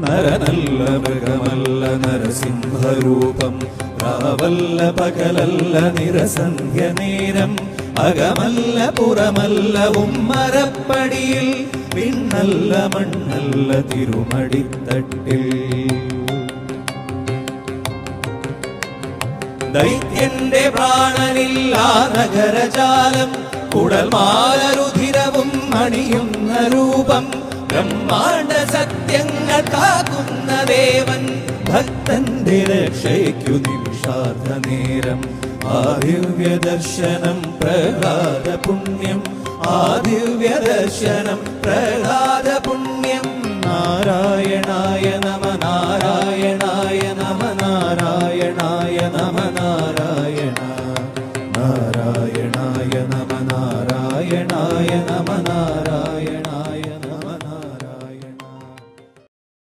നരനല്ല മൃഗമല്ല നരസിംഹരൂപം. രാവല്ല പകലല്ല നിരസന്ധ്യ നേരം അകമല്ല പുറമല്ല ഉമ്മരപ്പടിയിൽ. പിന്നല്ല മണ്ണല്ല തിരുമടിത്തട്ടിൽ. ദൈത്യന്റെ പ്രാണനില്ലാ നഗരജാലം. കുടൽമാലരുധിരവും അണിയുന്ന രൂപം. ബ്രഹ്മാണ്ട സത്യങ്ങൾ കാക്കുന്ന ദേവൻ ഭക്തന്റെ രക്ഷയ്ക്കു നിമിഷാർദ്ധ നേരം ആദിവ്യ ദർശനം പ്രഹ്ലാദ പുണ്യം. ആദിവ്യ ദർശനം പ്രഹ്ലാദ പുണ്യം. നാരായണായ നമ നാരായണായ നമ നാരായണായ നമ നാരായണ. നാരായണായ നമ നാരായണായ നമ